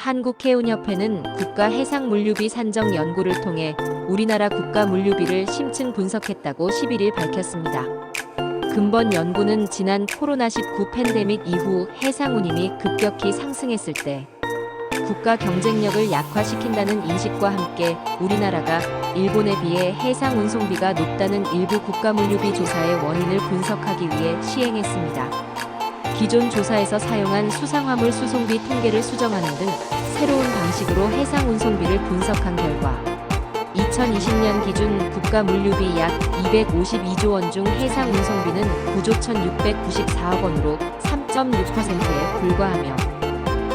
한국해운협회는 국가해상물류비 산정 연구를 통해 우리나라 국가물류비를 심층 분석했다고 11일 밝혔습니다. 근본 연구는 지난 코로나19 팬데믹 이후 해상 운임이 급격히 상승했을 때 국가 경쟁력을 약화시킨다는 인식과 함께 우리나라가 일본에 비해 해상 운송비가 높다는 일부 국가물류비 조사의 원인을 분석하기 위해 시행했습니다. 기존 조사에서 사용한 수상화물 수송비 통계를 수정하는 등 새로운 방식으로 해상 운송비를 분석한 결과 2020년 기준 국가 물류비 약 252조 원 중 해상 운송비는 9조 1,694억 원으로 3.6%에 불과하며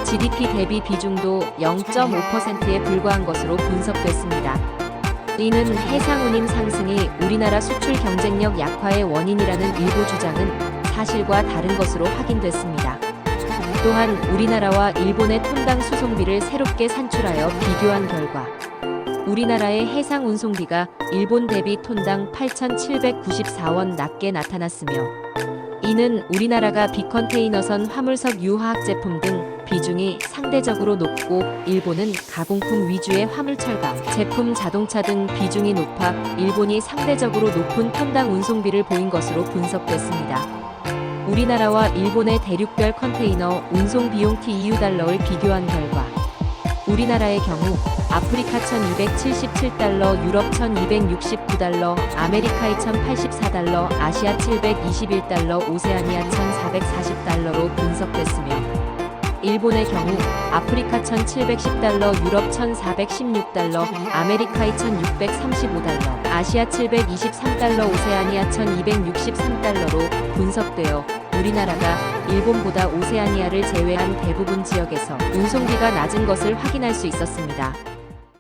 GDP 대비 비중도 0.5%에 불과한 것으로 분석됐습니다. 이는 해상 운임 상승이 우리나라 수출 경쟁력 약화의 원인이라는 일부 주장은 사실과 다른 것으로 확인됐습니다. 또한 우리나라와 일본의 톤당 수송비를 새롭게 산출하여 비교한 결과 우리나라의 해상 운송비가 일본 대비 톤당 8,794원 낮게 나타났으며 이는 우리나라가 비컨테이너선 화물석 유화학 제품 등 비중이 상대적으로 높고 일본은 가공품 위주의 화물 철강, 제품 자동차 등 비중이 높아 일본이 상대적으로 높은 톤당 운송비를 보인 것으로 분석됐습니다. 우리나라와 일본의 대륙별 컨테이너 운송 비용 TEU 달러를 비교한 결과 우리나라의 경우 아프리카 1277달러, 유럽 1269달러, 아메리카 2084달러, 아시아 721달러, 오세아니아 1440달러로 분석됐으며 일본의 경우 아프리카 1710달러, 유럽 1416달러, 아메리카 2635달러, 아시아 723달러, 오세아니아 1263달러로 분석되어 우리나라가 일본보다 오세아니아를 제외한 대부분 지역에서 운송비가 낮은 것을 확인할 수 있었습니다.